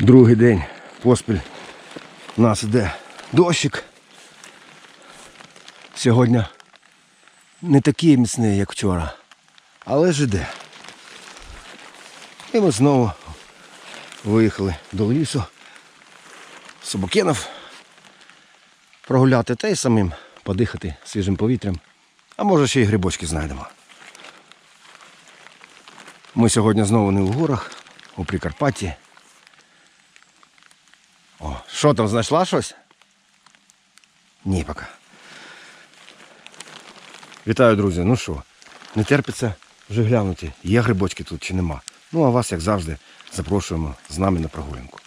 Другий день поспіль у нас іде дощик. Сьогодні не такий міцний, як вчора, але ж іде. І ми знову виїхали до лісу. Собакенов прогуляти та й самим подихати свіжим повітрям. А може ще й грибочки знайдемо. Ми сьогодні знову не в горах, у Прикарпатті. Що там, знайшла щось? Ні, поки. Вітаю, друзі. Ну що, не терпиться вже глянути, є грибочки тут чи нема. Ну, а вас, як завжди, запрошуємо з нами на прогулянку.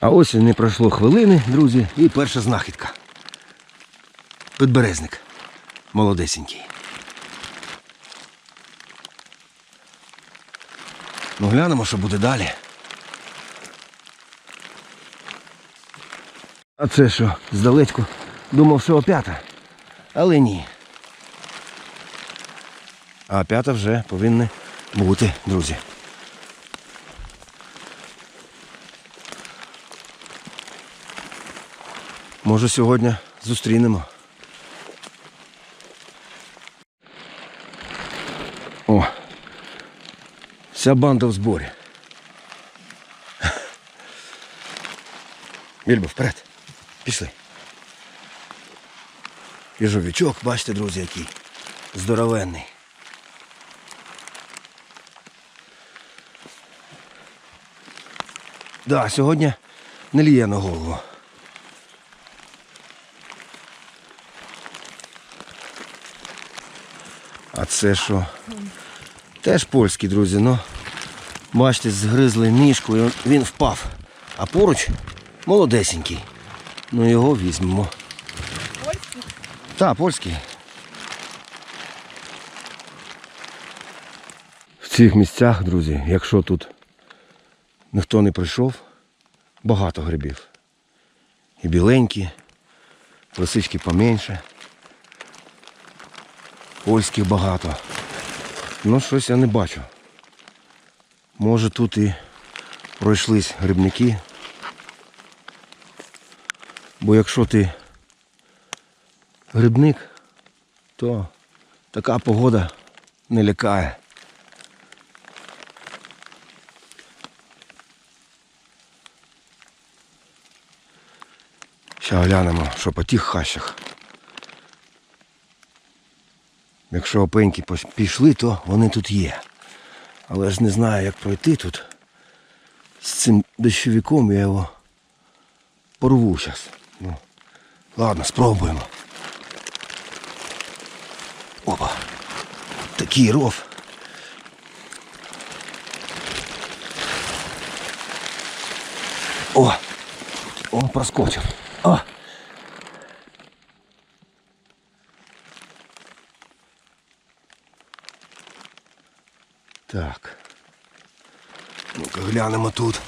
А ось і не пройшло хвилини, друзі, і перша знахідка. Підберезник. Молодесенький. Ну глянемо, що буде далі. А це що, здалечку думав, що опята. Але ні. А п'ята вже повинні бути, друзі. Може сьогодні зустрінемо. О, вся банда в зборі. Вільбо, вперед. Пішли. Їжовичок, бачите, друзі, який здоровенний. Да, сьогодні не ліє на голову. А це що? Теж польський, друзі, ну. Бачите, згризли ніжку і він впав. А поруч молодесенький. Ну його візьмемо. Польський? Так, польський. В цих місцях, друзі, якщо тут ніхто не прийшов, багато грибів. І біленькі, лисички поменше. Польських багато. Ну, щось я не бачу. Може тут і пройшлись грибники. Бо якщо ти грибник, то така погода не лякає. Ще глянемо, що по тих хащах. Якщо опеньки пішли, то вони тут є. Але ж не знаю, як пройти тут. З цим дощовиком я його порву зараз. Ладно, спробуємо. Опа. Такий ров. О! Он проскочив. О! Так. Ну-ка глянемо тут.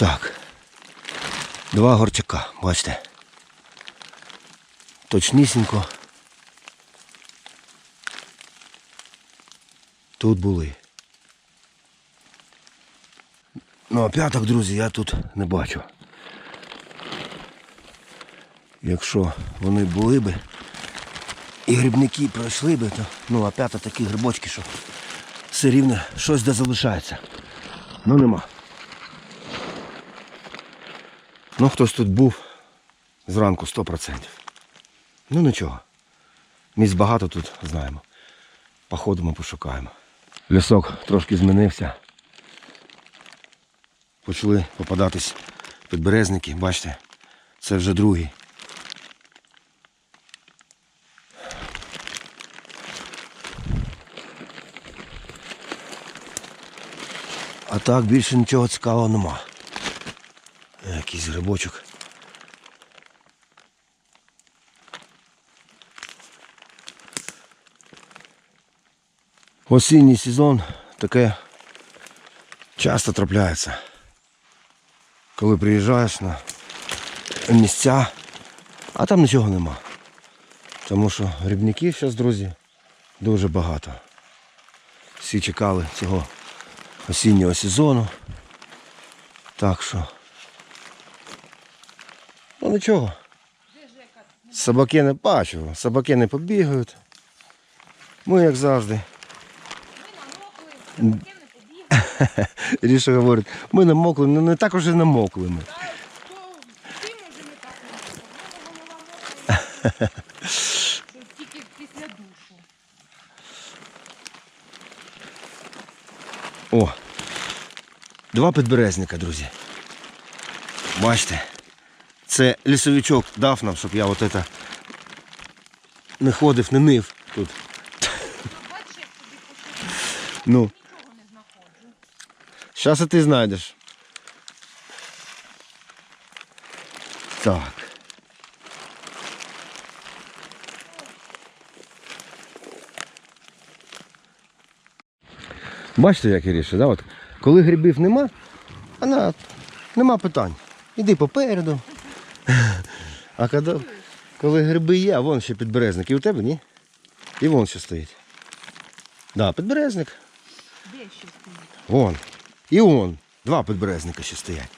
Так. Два горчака, бачите. Точнісінько. Тут були. Ну, а п'яток, друзі, я тут не бачу. Якщо вони були би і грибники пройшли би, то ну, а п'ята такі грибочки, що все рівно щось де залишається. Ну нема. Ну, хтось тут був зранку 100%. Ну нічого. Місць багато тут знаємо. Походимо, пошукаємо. Лісок трошки змінився. Почали попадатись підберезники, бачите, це вже другий. А так більше нічого цікавого нема. Якийсь грибочок. Осінній сезон таке часто трапляється. Коли приїжджаєш на місця, а там нічого нема. Тому що грибників зараз, друзі, дуже багато. Всі чекали цього осіннього сезону. Так що. Ну нічого. Собаки не бачу, собаки не побігають. Ми, як завжди. Ми намокли, таке не побігли. Ріша говорить, ми намокли, ну не так уже намокли ми. Тільки після душу. О! Два підберезника, друзі. Бачите? Це лісовичок дав нам, щоб я от это не ходив, не нив тут. Ну, зараз і ти знайдеш. Так. Бачите, як Іріша, да? От, коли грибів нема, вона нема питань. Іди попереду. А коли, коли гриби є, а вон ще підберезник. І у тебе ні? І вон ще стоїть. Да, підберезник. Де ще стоїть? Вон. І вон. Два підберезника ще стоять.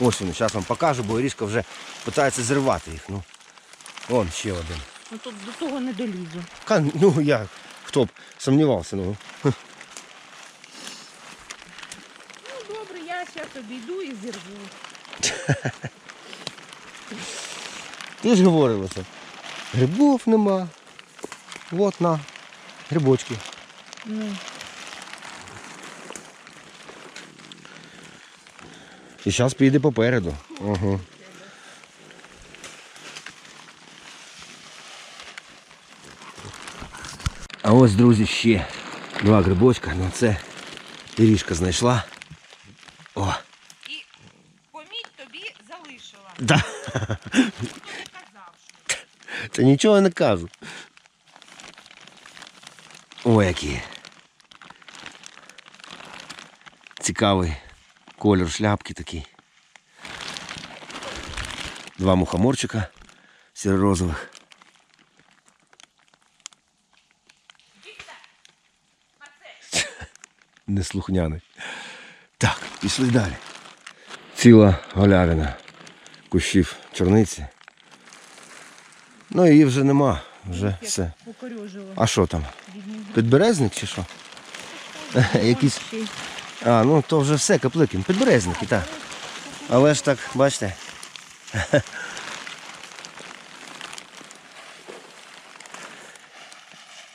Ось вони, зараз вам покажу, бо Ірішка вже питається зривати їх. Ну, вон ще один. Ну тут до того не долізу. Ка- Ну як? Хто б сумнівався, ну. Ну добре, я зараз обійду і зірву. Ти ж говорила це. Грибов нема. От на. Грибочки. Ну, І зараз піде попереду. Угу. А ось, друзі, ще два грибочка. Ну це Ірішка знайшла. О, і поміть тобі залишила. да. Ніхто не казав, що. Та нічого не кажу. О, які. Цікавий колір шляпки такий. Два мухоморчика сіро-розових. Неслухняний. Так, пішли далі. Ціла галявина кущів чорниці. Ну її вже нема. Вже все. А що там? Підберезник чи що? Якісь. А, ну то вже все, каплики. Підберезники, так. Але ж так, бачите.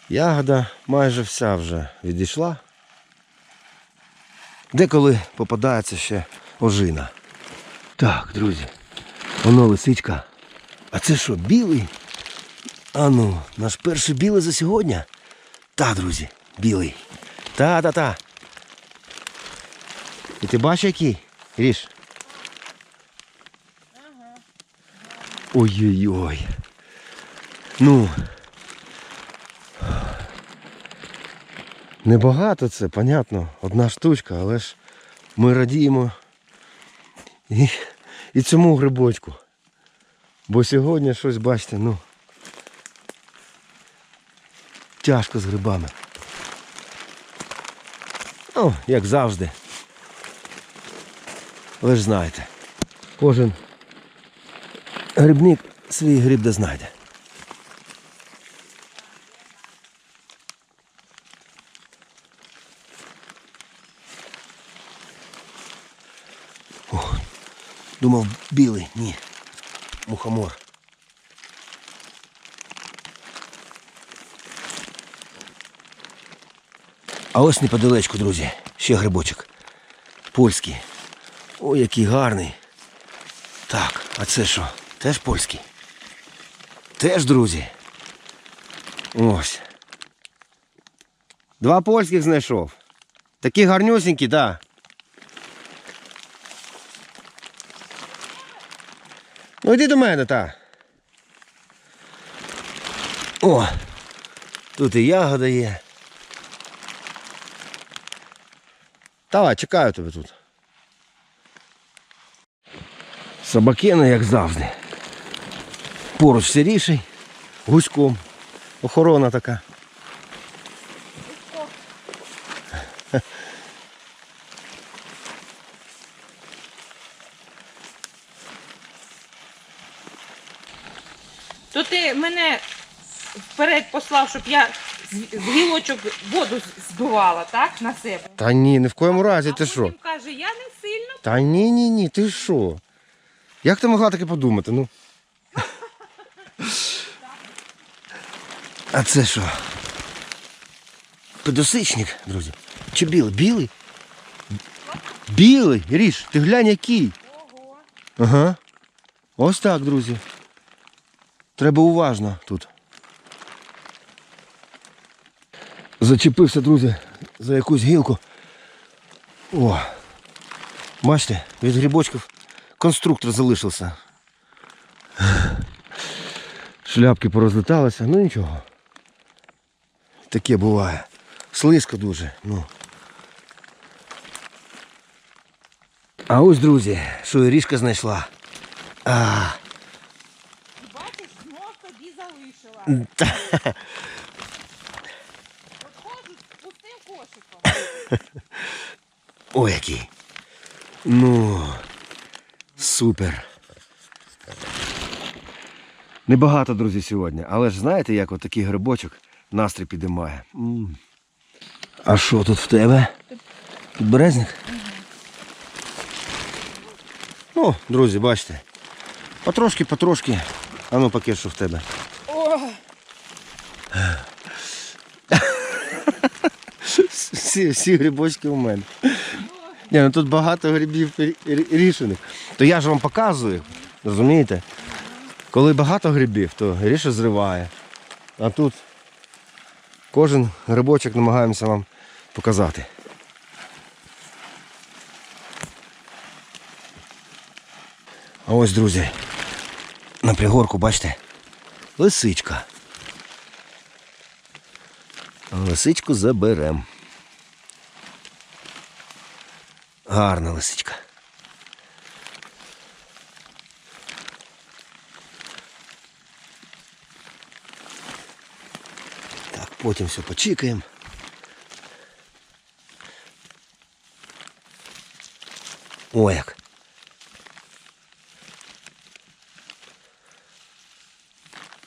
Ягода майже вся вже відійшла. Деколи попадається ще ожина. Так, друзі, воно лисичка. А це що, білий? А ну, наш перший білий за сьогодні. Та, друзі, білий. Та, та, та. І ти бачиш який? Ріш? Ой-ой-ой. Ну. Небагато це, понятно, одна штучка, але ж ми радіємо і, і цьому грибочку. Бо сьогодні щось, бачите, ну. Тяжко з грибами. Ну, як завжди. Ви ж знаєте, кожен грибник свій гриб де знайде. Думав білий, ні. Мухомор. А ось неподалечку, друзі, ще грибочок. Польський. Ой, який гарний. Так, а це що? Теж польський? Теж, друзі. Ось. Два польських знайшов. Такі гарнюсінькі, так. Ну йди до мене, та. О! Тут і ягода є. Давай, чекаю тебе тут. Собакени, як завжди. Поруч сиріший, гуськом. Охорона така. То ти мене вперед послав, щоб я з гілочок воду збивала, так? На себе. Та ні, ні в коєму разі, ти що? потім каже, я не сильно. Та ні, ні, ні, ти що? Як ти могла таке подумати? Ну? А це що? Підосичник, друзі. Чи білий? Білий? Білий, Ріш, ти глянь який. Ого. Ага. Ось так, друзі. Треба уважно тут. Зачепився, друзі, за якусь гілку. О. Бачите, від грибочків конструктор залишився. Шляпки порозлеталися, ну нічого. Таке буває. Слизько дуже. Ну. А ось, друзі, що Ірішка знайшла. А, І бачиш, знов тобі залишила. та, От ходжу з пустим ой, який. Ну, супер. Небагато, друзі, сьогодні. Але ж знаєте, як от такий грибочок настрій підіймає. А що тут в тебе? Підберезник? Ну, друзі, бачите. Потрошки, потрошки. А ну пакет, що в тебе. О, Всі, всі грибочки у мене. Ні, ну тут багато грибів рі- рі- рішених. То я ж вам показую, розумієте? Коли багато грибів, то ріше зриває. А тут кожен грибочок намагаємося вам показати. А ось, друзі, на пригорку, бачите, лисичка. Лисичку заберем. Гарна лисичка. Так, потім все почекаємо. О, як.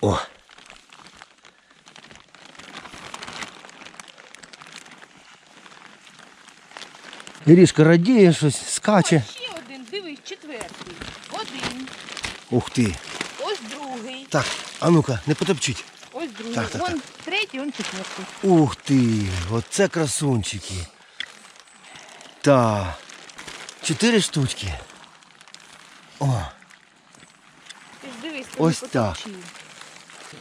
О. Ірішка радіє щось, скаче. Ось ще один, дивись, четвертий. Один. Ух ти. Ось другий. Так, а ну-ка, не потопчіть. Ось другий. Так, так, Вон третій, он четвертий. Ух ти, оце красунчики. Та. Чотири штучки. О, Ти ж дивись, ти Ось не так. поточив.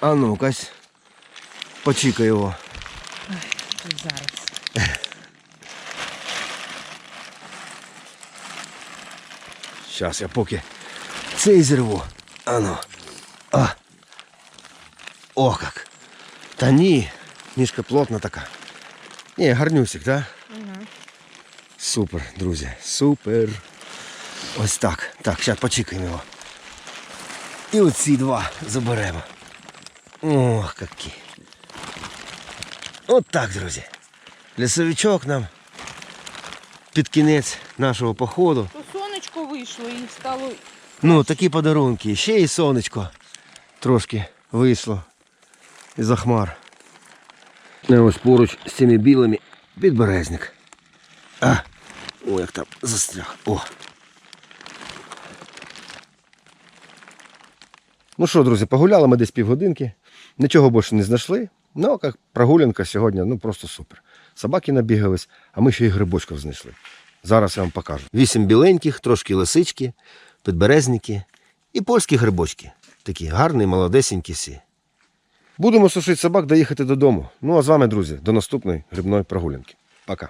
а ну-ка. Почікай його. Тут Зараз. Зараз я поки цей зірву. А ну. А. О, як. Та ні. Ніжка плотна така. Ні, гарнюсик, так? Да? Угу. Супер, друзі, супер. Ось так. Так, зараз почекаємо його. І оці два заберемо. Ох, які. От так, друзі. Лісовичок нам під кінець нашого походу. Сонечко вийшло і стало. Ну, такі подарунки. Ще й сонечко трошки вийшло із-за хмар. І ось поруч з цими білими підберезник. А, о, як там застряг. О. Ну що, друзі, погуляли ми десь півгодинки. Нічого більше не знайшли. Ну, як прогулянка сьогодні, ну просто супер. Собаки набігались, а ми ще й грибочків знайшли. Зараз я вам покажу. Вісім біленьких, трошки лисички, підберезники і польські грибочки. Такі гарні, молодесенькі всі. Будемо сушити собак, доїхати додому. Ну а з вами, друзі, до наступної грибної прогулянки. Пока.